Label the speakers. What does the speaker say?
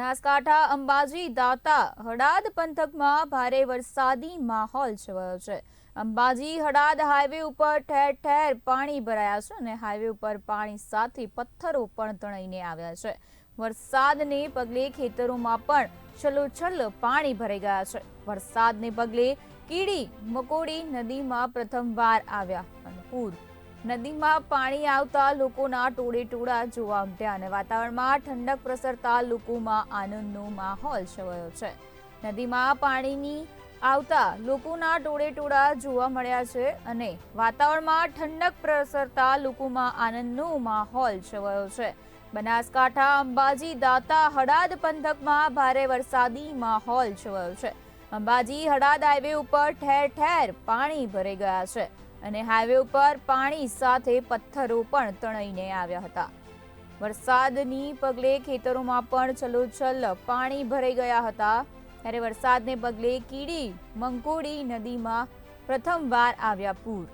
Speaker 1: બનાસકાંઠા, અંબાજી, દાતા હડાદ પંથકમાં ભારે વરસાદી માહોલ છવાયો છે. અંબાજી હડાદ હાઈવે ઉપર ઠેર ઠેર પાણી ભરાયા છે અને હાઈવે ઉપર પાણી સાથે પથ્થરો પણ તણાઈને આવ્યા છે. વરસાદને પગલે ખેતરોમાં પણ છલોછલ પાણી ભરાઈ ગયા છે. વરસાદને પગલે કીડી, મકોડી નદીમાં પ્રથમવાર આવ્યા અને પૂર નદીમાં પાણી આવતા લોકોના ટોળે ટોળા જોવા મળ્યા અને વાતાવરણમાં ઠંડક પ્રસરતા લોકોમાં આનંદનો માહોલ છવાયો છે. નદીમાં પાણીની આવતા લોકોના ટોળે ટોળા જોવા મળ્યા છે અને વાતાવરણમાં ઠંડક પ્રસરતા લોકોમાં આનંદનો માહોલ છવાયો છે. બનાસકાંઠા, અંબાજી, દાતા હડાદ પંથકમાં ભારે વરસાદી માહોલ છવાયો છે. અંબાજી હડાદ હાઈવે ઉપર ઠેર ઠેર પાણી ભરાઈ ગયા છે. અને હાઈવે ઉપર પાણી સાથે પથ્થરો પણ તણાઈને આવ્યા હતા. વરસાદની પગલે ખેતરોમાં પણ છલોછલ પાણી ભરાઈ ગયા હતા. ત્યારે વરસાદને પગલે કીડી મંકોડી નદીમાં પ્રથમવાર આવ્યા પૂર.